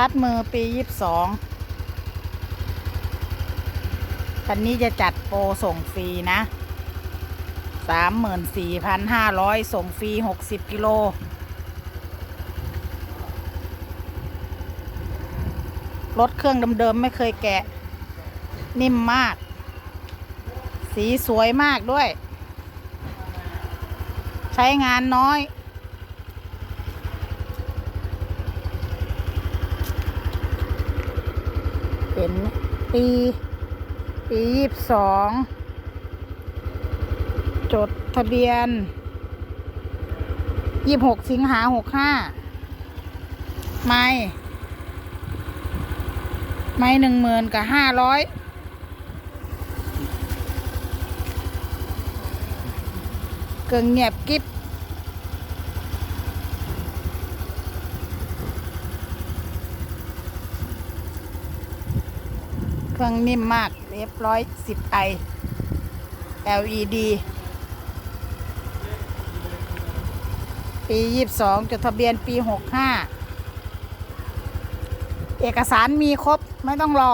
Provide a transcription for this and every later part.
าร์ทมือปียี่สิบสองคันนี้จะจัดโปรส่งฟรีนะสามหมื่นสี่พันห้าร้อยส่งฟรีหกสิบกิโล รถเครื่องเดิมๆไม่เคยแกะ นิ่มมาก สีสวยมากด้วย ใช้งานน้อย เป็นปี ปียี่สิบสอง จดทะเบียนยี่หกสิงหาหกห้าไม่ไม่หนึ่งหมื่นกับห้าร้อยเกิงเงียบกิ๊บ เครื่องนิ่มมากเรียบร้อยสิบไอ LED ปียี่สิบสองจดทะเบียนปีหกห้าเอกสารมีครบไม่ต้องรอ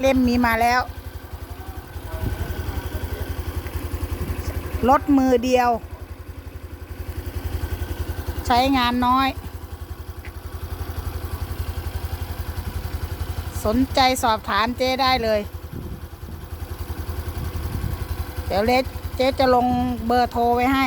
เล่มมีมาแล้ว รถมือเดียว ใช้งานน้อย สนใจสอบถามเจ๊ได้เลย เดี๋ยวเลสเจ๊จะลงเบอร์โทรไว้ให้